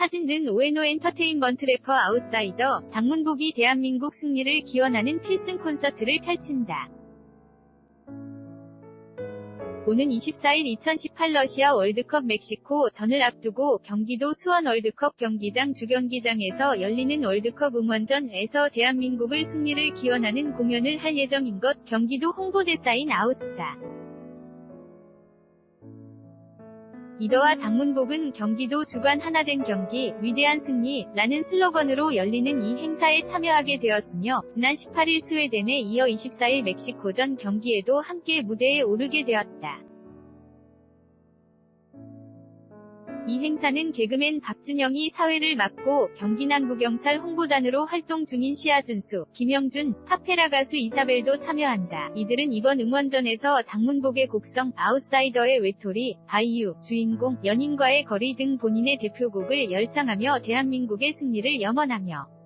사진 등 오에노 엔터테인먼트 래퍼 아웃사이더 장문복이 대한민국 승리를 기원하는 필승 콘서트를 펼친다. 오는 24일 2018 러시아 월드컵 멕시코 전을 앞두고 경기도 수원 월드컵 경기장 주경기장에서 열리는 월드컵 응원전에서 대한민국을 승리를 기원하는 공연을 할 예정인 것 경기도 홍보대사인 아웃사. 이더와 장문복은 경기도 주간 하나된 경기, 위대한 승리, 라는 슬로건으로 열리는 이 행사에 참여하게 되었으며, 지난 18일 스웨덴에 이어 24일 멕시코전 경기에도 함께 무대에 오르게 되었다. 이 행사는 개그맨 박준영이 사회를 맡고 경기남부경찰 홍보단으로 활동 중인 시아준수, 김영준, 파페라 가수 이사벨도 참여한다. 이들은 이번 응원전에서 장문복의 곡성, 아웃사이더의 외톨이, 바이유, 주인공, 연인과의 거리 등 본인의 대표곡을 열창하며 대한민국의 승리를 염원하며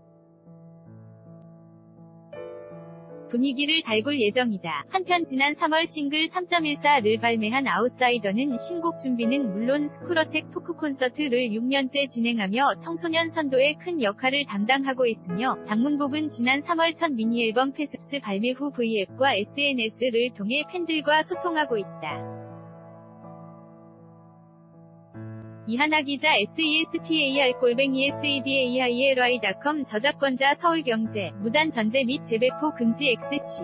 분위기를 달굴 예정이다. 한편 지난 3월 싱글 3.14를 발매한 아웃사이더는 신곡 준비는 물론 스쿠러텍 토크 콘서트를 6년째 진행하며 청소년 선도에 큰 역할을 담당하고 있으며 장문복은 지난 3월 첫 미니앨범 페습스 발매 후 V앱과 SNS를 통해 팬들과 소통하고 있다. 이하나 기자 SESTAR-SEDAIRY.com 저작권자 서울경제 무단 전제 및 재배포 금지 XC